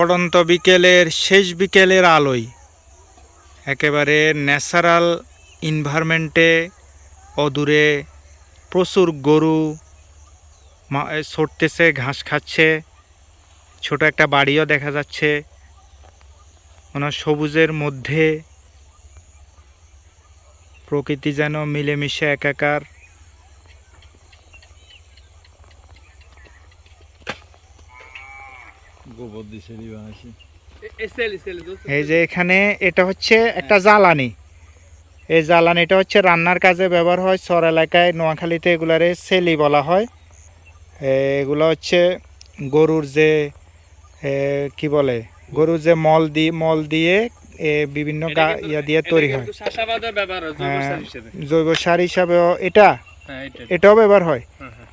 পড়ন্ত বিকেলের শেষ বিকেলের আলোয়, একেবারে ন্যাচারাল ইনভারমেন্টে অদূরে প্রচুর গরু ছড়তেছে ঘাস খাচ্ছে, ছোট একটা বাড়িও দেখা যাচ্ছে ওনার সবুজের মধ্যে প্রকৃতি যেন মিলেমিশে একাকার। গোবর দিয়ে সেরি বানাইছি এই যে এখানে এটা হচ্ছে একটা জ্বালানি। এই জ্বালানিটা হচ্ছে রান্নার কাজে ব্যবহার হয় চর এলাকায় নোয়াখালীতে এগুলারে সেলি বলা হয়। এগুলো হচ্ছে গরুর যে কি বলে? গরুর যে মল দিয়ে মল দিয়ে এ, বিভিন্ন গা- ইয়া দিয়ে তৈরি হয়। হয় জৈব হ্যাঁ, সার হিসেবে। জৈব সার হিসাবেও এটা হ্যাঁ এটাও ব্যবহার হয়। হ্যাঁ, হ্যাঁ।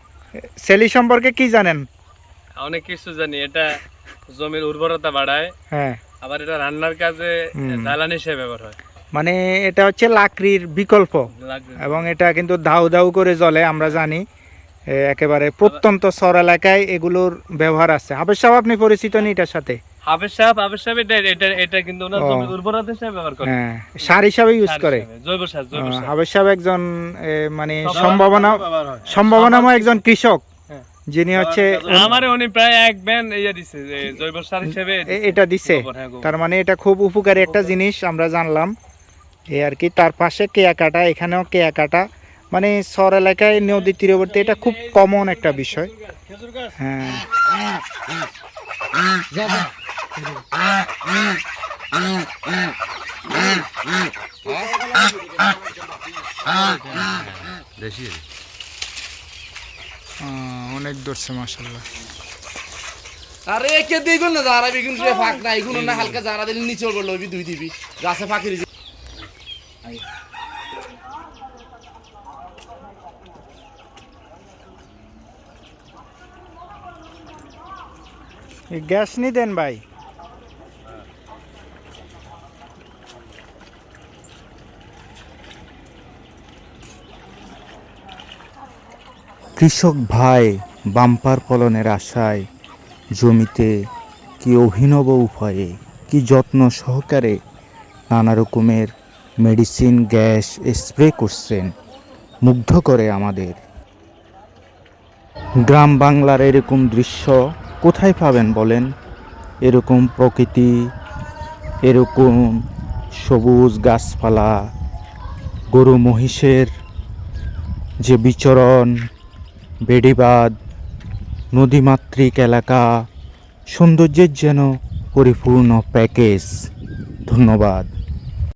সেলি সম্পর্কে কি জানেন? অনেক কিছু জানি এটা জমির উর্বরতা বাড়ায় হ্যাঁ। আবার এটা রান্নার কাজে জ্বালানি হিসেবে ব্যবহার হয়। মানে এটা হচ্ছে লাকড়ির বিকল্প। এবং এটা কিন্তু ধাউ ধাউ করে জ্বলে আমরা জানি একেবারে প্রত্যন্ত চর এলাকায় এগুলোর ব্যবহার আছে। হাবের সাহেব আপনি পরিচিত নি এটার সাথে? হাফেজ সাহেব হাফেজ সাহেব এটা এটা এটা কিন্তু ওনার জমির উর্বরতা হিসেবে ব্যবহার করে। হ্যাঁ সার হিসাবে ইউজ করে। জৈব সার জৈব সার। হাবের সাহেব একজন মানে সম্ভাবনা সম্ভাবনাময় একজন কৃষক। যিনি হচ্ছে আমারে উনি প্রায় এক ব্যান ইয়ে দিছে জৈব সার হিসেবে এটা দিছে হ্যাঁ। তার মানে এটা খুব উপকারী একটা জিনিস আমরা জানলাম এই আর কি তার পাশে কেয়া কাটা এখানেও কেয়া কাটা মানে শহর এলাকায় নদী তীরবর্তী এটা খুব কমন একটা বিষয় হ্যাঁ অনেক ধরছে মাসাল্লাহ আরে কে দেখুন না যারা বেগুন রে ফাঁক না এগুলো না হালকা যারা দিলে নিচে করল লবি দুই দিবি। গাছে ফাঁকি দিবি। গ্যাস নি দেন ভাই। কৃষক ভাই বাম্পার ফলনের আশায় জমিতে কি অভিনব উপায়ে, কি যত্ন সহকারে নানা রকমের মেডিসিন, গ্যাস, স্প্রে করছেন, মুগ্ধ করে আমাদের। গ্রাম বাংলার এরকম দৃশ্য কোথায় পাবেন বলেন? এরকম প্রকৃতি, এরকম সবুজ গাছপালা, গরু মহিষের যে বিচরণ, বেড়িবাঁধ নদীমাতৃক এলাকা। সৌন্দর্যের যেন পরিপূর্ণ প্যাকেজ। ধন্যবাদ।